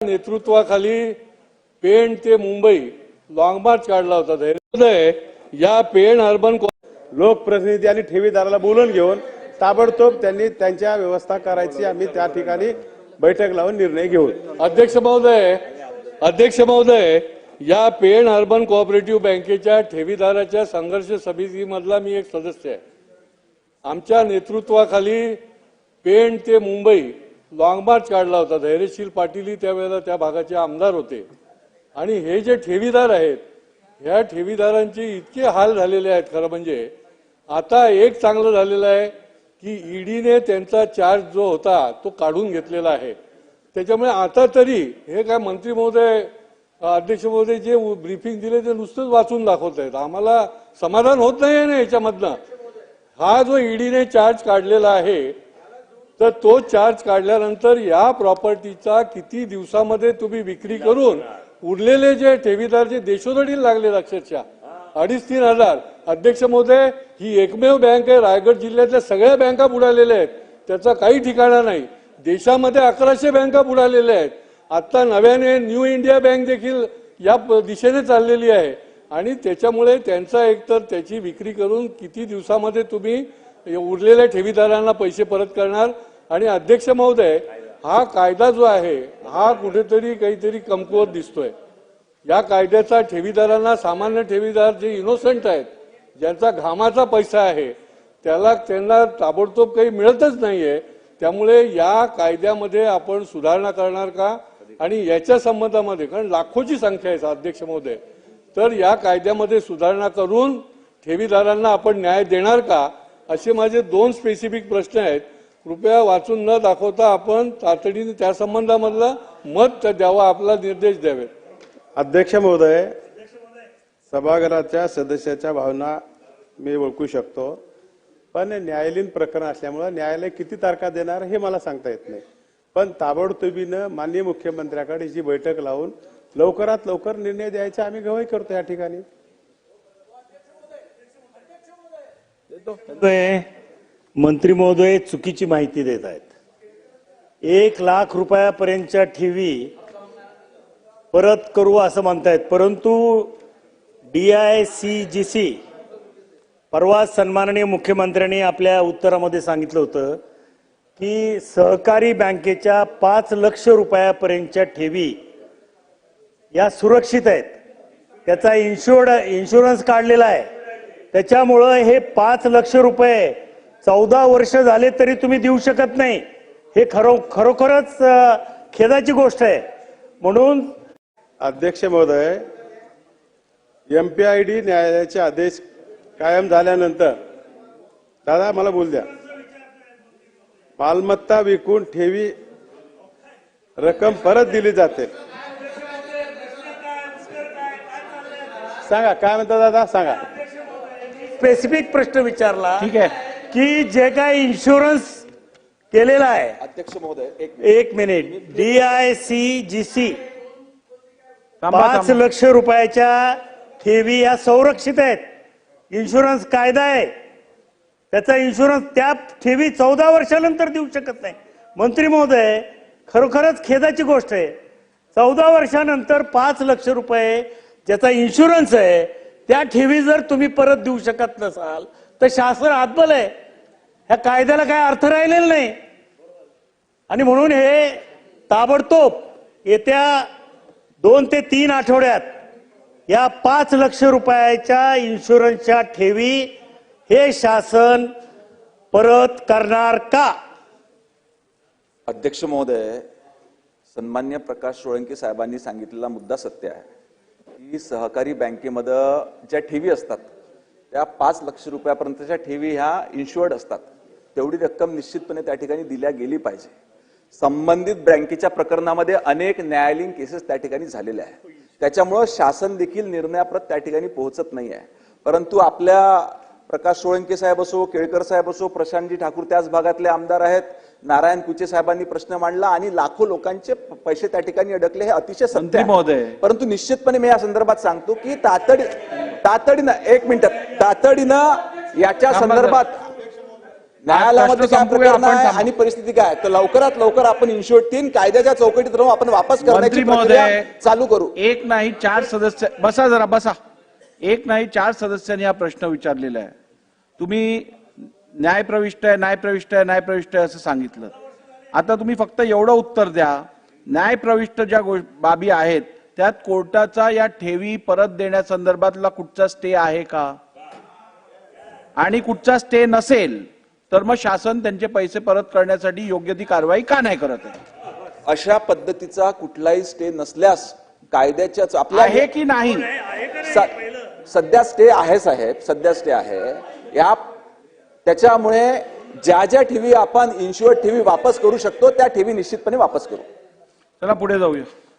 नेतृत्वाखाली पेण ते Mumbai long march काढला होता धैर्य. या पेण अर्बन लोकप्रतिनिधी आणि ठेवीदाराला बोलून घेऊन ताबडतोब त्यांनी त्यांच्या व्यवस्था करायची. आम्ही त्या ठिकाणी बैठक लावून निर्णय घेऊ. अध्यक्ष महोदय अध्यक्ष महोदय या पेण अर्बन कोऑपरेटिव्ह बँकेच्या ठेवीदाराच्या संघर्ष समितीमधला मी एक सदस्य आहे. आमच्या नेतृत्वाखाली पेण ते मुंबई लॉंग मार्च काढला होता. धैर्यशील पाटीलही त्यावेळेला त्या भागाचे आमदार होते. आणि हे जे ठेवीदार आहेत ह्या ठेवीदारांचे इतके हाल झालेले आहेत खरं म्हणजे. आता एक चांगलं झालेलं आहे की ईडीने त्यांचा चार्ज जो होता तो काढून घेतलेला आहे. त्याच्यामुळे आता तरी हे काय मंत्री महोदय अध्यक्ष महोदय जे ब्रीफिंग दिले ते नुसतंच वाचून दाखवत आहेत. आम्हाला समाधान होत नाही ना याच्यामधनं. हा जो ईडीने चार्ज काढलेला आहे तर तो चार्ज काढल्यानंतर या प्रॉपर्टीचा किती दिवसामध्ये तुम्ही विक्री करून उरलेले जे ठेवीदार जे देशोधडीला लागले अक्षरशः अडीच तीन हजार. अध्यक्ष महोदय ही एकमेव बँक आहे. रायगड जिल्ह्यातल्या सगळ्या बँका बुडालेल्या आहेत. त्याचा काही ठिकाणा नाही. देशामध्ये अकराशे बँका बुडालेल्या आहेत. आता नव्याने न्यू इंडिया बँक देखील या दिशेने चाललेली आहे. आणि त्याच्यामुळे त्यांचा एकतर त्याची विक्री करून किती दिवसामध्ये तुम्ही उरलेल्या ठेवीदारांना पैसे परत करणार. आणि अध्यक्ष महोदय हा कायदा जो आहे हा कुठेतरी काहीतरी कमकुवत दिसतोय. या कायद्याचा ठेवीदारांना सामान्य ठेवीदार जे इनोसंट आहेत ज्यांचा घामाचा पैसा आहे त्याला त्यांना ताबडतोब काही मिळतच नाहीये. त्यामुळे या कायद्यामध्ये आपण सुधारणा करणार का? आणि याच्या संबंधामध्ये कारण लाखोची संख्या आहे अध्यक्ष महोदय तर या कायद्यामध्ये सुधारणा करून ठेवीदारांना आपण न्याय देणार का? असे माझे दोन स्पेसिफिक प्रश्न आहेत. कृपया वाचून न दाखवता आपण तातडीने त्या संबंधामधलं मत द्यावा आपला निर्देश द्यावे अध्यक्ष महोदय सभागृहाच्या सदस्याच्या भावना मी ओळखू शकतो. पण न्यायालयीन प्रकरण असल्यामुळं न्यायालय किती तारखा देणार हे मला सांगता येत नाही. पण ताबडतोबीनं माननीय मुख्यमंत्र्याकडे जी बैठक लावून लवकरात लवकर निर्णय द्यायचा आम्ही गवाही करतो या ठिकाणी. मंत्री महोदय चुकीची माहिती देत आहेत. एक लाख रुपयापर्यंतच्या ठेवी परत करू असं म्हणतायत परंतु D I C G C परवा सन्माननीय मुख्यमंत्र्यांनी आपल्या उत्तरामध्ये सांगितलं होतं की सहकारी बँकेच्या पाच लक्ष रुपयापर्यंतच्या ठेवी या सुरक्षित आहेत. त्याचा इन्शुर्ड इन्शुरन्स काढलेला आहे. त्याच्यामुळं हे पाच लक्ष रुपये चौदा वर्ष झाले तरी तुम्ही देऊ शकत नाही. हे खरो खरोखरच खेदाची गोष्ट आहे. म्हणून अध्यक्ष महोदय एम पी आय डी न्यायालयाचे आदेश कायम झाल्यानंतर दादा मला बोल द्या. मालमत्ता विकून ठेवी रक्कम परत दिली जाते. सांगा काय म्हणता दादा? सांगा. स्पेसिफिक प्रश्न विचारला ठीक आहे. की जे काय इन्शुरन्स केलेला आहे. अध्यक्ष महोदय एक एक minute. D I C G C थांबा, पाच थांबा. लक्ष रुपयाच्या ठेवी या संरक्षित आहेत. इन्शुरन्स कायदा आहे. त्याचा इन्शुरन्स त्या ठेवी चौदा वर्षानंतर देऊ शकत नाही. मंत्री महोदय खरोखरच खेदाची गोष्ट आहे. चौदा वर्षानंतर पाच लक्ष रुपये ज्याचा इन्शुरन्स आहे त्या ठेवी जर तुम्ही परत देऊ शकत नसाल तर शासन आतबल आहे. ह्या कायद्याला काय अर्थ राहिलेला नाही. आणि म्हणून हे ताबडतोब येत्या दोन ते तीन आठवड्यात या पाच लक्ष रुपयाच्या इन्शुरन्सच्या ठेवी हे शासन परत करणार का? अध्यक्ष महोदय सन्मान्य प्रकाश सोळंकी साहेबांनी सांगितलेला मुद्दा सत्य आहे. की सहकारी बँकेमध्ये ज्या ठेवी असतात त्या पाच लक्ष रुपयापर्यंतच्या ठेवी ह्या इन्शुअर्ड असतात. तेवढी रक्कम निश्चितपणे त्या ठिकाणी दिल्या गेली पाहिजे. संबंधित बँकेच्या प्रकरणामध्ये अनेक न्यायालयीन केसेस त्या ठिकाणी झालेल्या आहेत. त्याच्यामुळं शासन देखील निर्णयाप्रत त्या ठिकाणी पोहोचत नाही आहे. परंतु आपल्या प्रकाश सोळंके साहेब असो केळकर साहेब असो प्रशांतजी ठाकूर त्याच भागातले आमदार आहेत. नारायण कुचे साहेबांनी प्रश्न मांडला आणि लाखो लोकांचे पैसे त्या ठिकाणी अडकले हे अतिशय आहे. महोदय. परंतु निश्चितपणे मी या संदर्भात सांगतो की तातडी तातडीनं एक मिनिट तातडीनं याच्या संदर्भात न्यायालयामध्ये काय प्रकरण आहे. आणि परिस्थिती काय तर लवकरात लवकर आपण इन्शुअर तीन कायद्याच्या चौकटीत राहून आपण वापस करण्याची प्रक्रिया महोदय चालू करू एक नाही चार सदस्य बसा जरा बसा एक नाही चार सदस्यांनी हा प्रश्न विचारलेला आहे तुम्ही न्यायप्रविष्ट आहे न्यायप्रविष्ट आहे न्यायप्रविष्ट आहे असं सांगितलं. आता तुम्ही फक्त एवढं उत्तर द्या न्यायप्रविष्ट ज्या गो- बाबी आहेत त्यात कोर्टाचा या ठेवी परत देण्यासंदर्भातला कुठचा स्टे आहे का? आणि कुठचा स्टे नसेल तर मग शासन त्यांचे पैसे परत करण्यासाठी योग्य ती कारवाई का नाही करत आहे? अशा पद्धतीचा कुठलाही स्टे नसल्यास कायद्याच्याच आपल्या आहे की नाही? सध्या स्टे आहे साहेब सध्या स्टे आहे. या त्याच्यामुळे ज्या ज्या ठेवी आपण इन्शुअर्ड ठेवी वापस करू शकतो त्या ठेवी निश्चितपणे वापस करू. चला पुढे जाऊया.